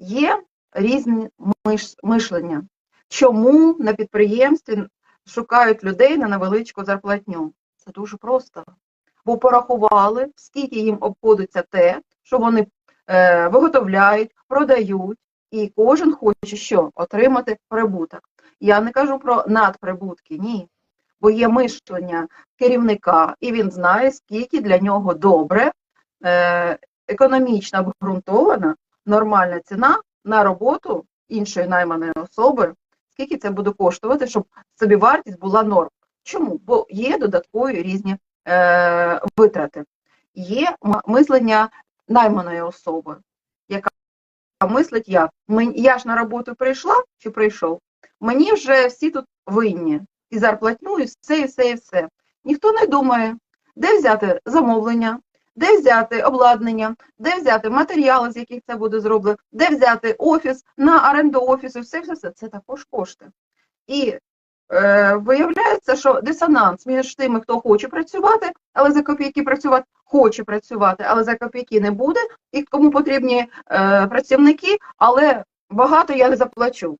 є різні миш- мишлення. Чому на підприємстві шукають людей на невеличку зарплатню? Це дуже просто. Бо порахували, скільки їм обходиться те, що вони е, виготовляють, продають, і кожен хоче що? Отримати прибуток. Я не кажу про надприбутки, ні. Бо є мишлення керівника, і він знає, скільки для нього добре, е, економічно обґрунтована, нормальна ціна на роботу іншої найманої особи, скільки це буде коштувати, щоб собівартість була норм. Чому? Бо є додаткові різні е, витрати. Є мислення найманої особи, яка мислить як? Я ж на роботу прийшла чи прийшов? Мені вже всі тут винні. І зарплатню, і все, і все, і все. Ніхто не думає, де взяти замовлення, де взяти обладнання, де взяти матеріали, з яких це буде зроблено, де взяти офіс на оренду офісу, все, все, все. Це також кошти. І е, виявляється, що дисонанс між тими, хто хоче працювати, але за копійки працювати, хоче працювати, але за копійки не буде, і кому потрібні е, працівники, але багато я не заплачу.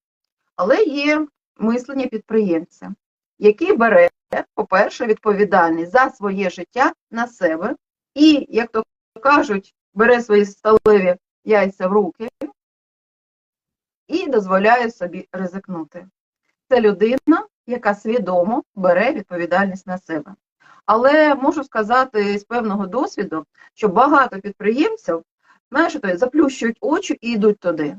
Але є мислення підприємця, який бере, по-перше, відповідальність за своє життя на себе, і, як то кажуть, бере свої сталеві яйця в руки і дозволяє собі ризикнути. Це людина, яка свідомо бере відповідальність на себе. Але можу сказати з певного досвіду, що багато підприємців, знаєш, то заплющують очі і йдуть туди.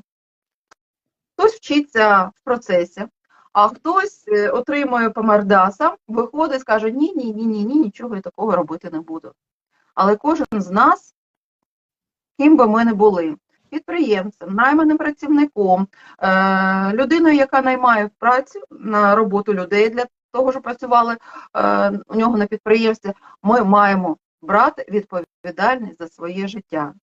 Хтось вчиться в процесі, а хтось е, отримує по мордасам, виходить скаже: ні, ні, ні, ні, ні, нічого я такого робити не буду. Але кожен з нас, ким би ми не були, підприємцем, найманим працівником, е, людиною, яка наймає в працю на роботу людей для того, що працювали е, у нього на підприємстві, ми маємо брати відповідальність за своє життя.